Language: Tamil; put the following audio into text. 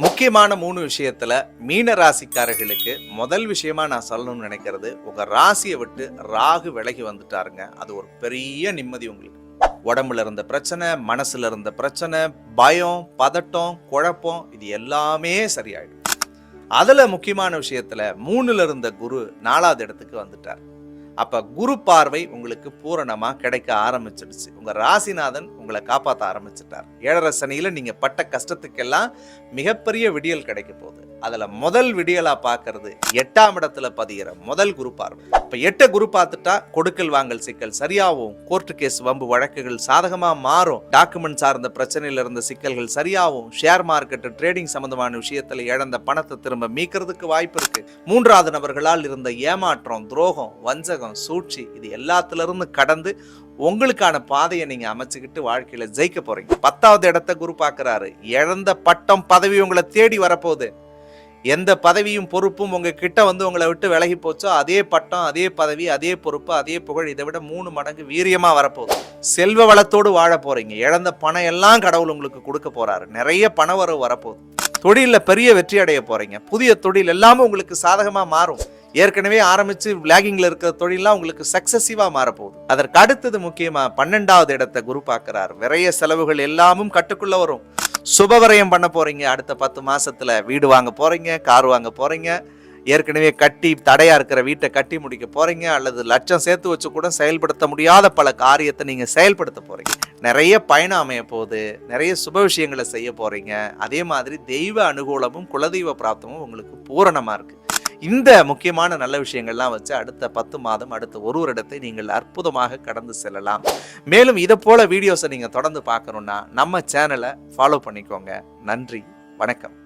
முக்கியமான மூணு விஷயத்துல மீன ராசிக்காரர்களுக்கு முதல் விஷயமா நான் சொல்லணும்னு நினைக்கிறது உங்க ராசியை விட்டு ராகு விலகி வந்துட்டாருங்க. அது ஒரு பெரிய நிம்மதி உங்களுக்கு. உடம்புல இருந்த பிரச்சனை மனசுல இருந்த பிரச்சனை பயம் பதட்டம் குழப்பம் இது எல்லாமே சரியாயிடும். அதுல முக்கியமான விஷயத்துல மூணுல இருந்த குரு நாலாவது இடத்துக்கு வந்துட்டார். அப்ப குரு பார்வை உங்களுக்கு பூரணமா கிடைக்க ஆரம்பிச்சிடுச்சு. உங்க ராசிநாதன் உங்களை காப்பாத்த ஆரம்பிச்சிட்டார். ஏழரை சனியில் நீங்க பட்ட கஷ்டத்துக்கெல்லாம் மிகப்பெரிய விடியல் கிடைக்க போகுது. அதுல முதல் விடியலா பார்க்கறது எட்டாம் இடத்துல பதிகிற முதல் குரு பார்வை. இப்ப எட்ட குரு பார்த்துட்டா கொடுக்கல் வாங்கல் சிக்கல் சரியாகும் கோர்ட்டு கேஸ் வம்பு வழக்குகள் சாதகமா மாறும். டாக்குமெண்ட் சார்ந்த பிரச்சனையில இருந்த சிக்கல்கள் சரியாகும் ஷேர் மார்க்கெட் ட்ரேடிங் சம்பந்தமான விஷயத்துல இழந்த பணத்தை திரும்ப மீக்கிறதுக்கு வாய்ப்பு இருக்கு. மூன்றாவது நபர்களால் இருந்த ஏமாற்றம் துரோகம் வஞ்சகம் சூழ்ச்சி இது எல்லாத்துல இருந்து கடந்து உங்களுக்கான பாதையை நீங்க அமைச்சுக்கிட்டு வாழ்க்கையில ஜெயிக்க போறீங்க. பத்தாவது இடத்த குரு பார்க்கறாரு. இழந்த பட்டம் பதவி உங்களை தேடி வரப்போகுது. எந்த பதவியும் பொறுப்பும் உங்க கிட்ட வந்து உங்களை விட்டு விலகி போச்சோ அதே பட்டம் அதே பதவி அதே பொறுப்பு அதே புகழ் இதை விட மூணு மடங்கு வீரியமா வரப்போகுது. செல்வ வளத்தோடு வாழ போறீங்க. இழந்த பணம் எல்லாம் கடவுள் உங்களுக்கு கொடுக்க போறாரு. நிறைய பண வரவு வரப்போகுது. தொழிலில் பெரிய வெற்றி அடைய போறீங்க. புதிய தொழில் எல்லாமே உங்களுக்கு சாதகமா மாறும். ஏற்கனவே ஆரம்பித்து லேகிங்கில் இருக்கிற தொழிலாம் உங்களுக்கு சக்சஸிவா மாறப்போகுது. அதற்கு அடுத்தது முக்கியமாக பன்னெண்டாவது இடத்தை குரு பார்க்குறார். விரைய செலவுகள் எல்லாமும் கட்டுக்குள்ளே வரும். சுபவரயம் பண்ண போகிறீங்க அடுத்த பத்து மாதத்தில் வீடு வாங்க போகிறீங்க கார் வாங்க போகிறீங்க ஏற்கனவே கட்டி தடையாக இருக்கிற வீட்டை கட்டி முடிக்க போகிறீங்க அல்லது லட்சம் சேர்த்து வச்சு கூட செயல்படுத்த முடியாத பல காரியத்தை நீங்கள் செயல்படுத்த போகிறீங்க நிறைய பயணம் அமைய போகுது. நிறைய சுப விஷயங்களை செய்ய போகிறீங்க அதே மாதிரி தெய்வ அனுகூலமும் குலதெய்வ பிராப்தமும் உங்களுக்கு பூரணமாக இருக்குது இந்த முக்கியமான நல்ல விஷயங்கள்லாம் வச்சு அடுத்த பத்து மாதம் அடுத்த ஒரு வருடத்தை நீங்கள் அற்புதமாக கடந்து செல்லலாம். மேலும் இதை போல வீடியோஸை நீங்கள் தொடர்ந்து பார்க்கணுன்னா நம்ம சேனலை ஃபாலோ பண்ணிக்கோங்க. நன்றி வணக்கம்.